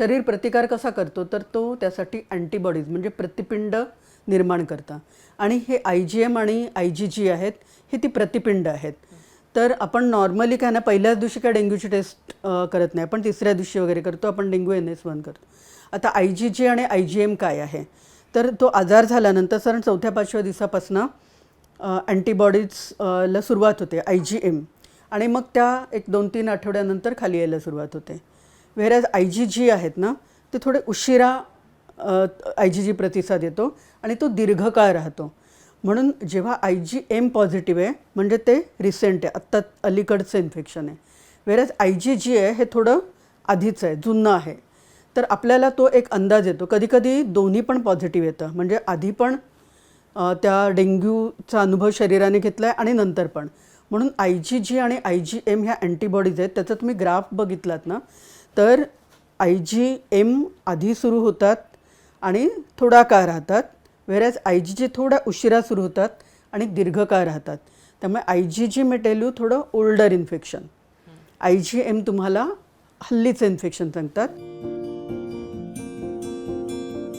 शरीर प्रतिकार कसा करतो तर तो त्यासाठी अँटीबॉडीज म्हणजे प्रतिपिंड निर्माण करता. आणि हे आय जी एम आणि आय जी जी आहेत हे ती प्रतिपिंड आहेत. तर आपण नॉर्मली काय ना पहिल्याच दिवशी काय डेंग्यूची टेस्ट करत नाही. आपण तिसऱ्या दिवशी वगैरे करतो आपण डेंग्यू एन एस वन करतो. आता आय जी जी आणि आय जी एम काय आहे? तर तो आजार झाल्यानंतर कारण चौथ्या पाचव्या दिवसापासनं अँटीबॉडीजला सुरुवात होते आय जी एम आणि मग त्या एक दोन तीन आठवड्यानंतर खाली यायला सुरुवात होते. व्हेरॅज आय जी जी आहेत ना ते थोडे उशिरा आय जी जी प्रतिसाद येतो आणि तो दीर्घकाळ राहतो. म्हणून जेव्हा आय जी एम पॉझिटिव्ह आहे म्हणजे ते रिसेंट आहे आत्ता अलीकडचं इन्फेक्शन आहे. वेरॅज आय जी जी आहे हे थोडं आधीचं आहे जुनं आहे. तर आपल्याला तो एक अंदाज येतो. कधीकधी दोन्ही पण पॉझिटिव्ह येतं. म्हणजे आधी पण त्या डेंग्यूचा अनुभव शरीराने घेतला आहे आणि नंतर पण. म्हणून आय जी जी आणि आय जी एम ह्या अँटीबॉडीज आहेत त्याचा तुम्ही ग्राफ बघितलात ना तर आय जी एम आधी सुरू होतात आणि थोडा काळ राहतात व्हेरॅज आय जी जी थोडा उशिरा सुरू होतात आणि दीर्घकाळ राहतात. त्यामुळे आय जी जी मेटेल्यू थोडं older infection I G M तुम्हाला हल्लीचं इन्फेक्शन सांगतात.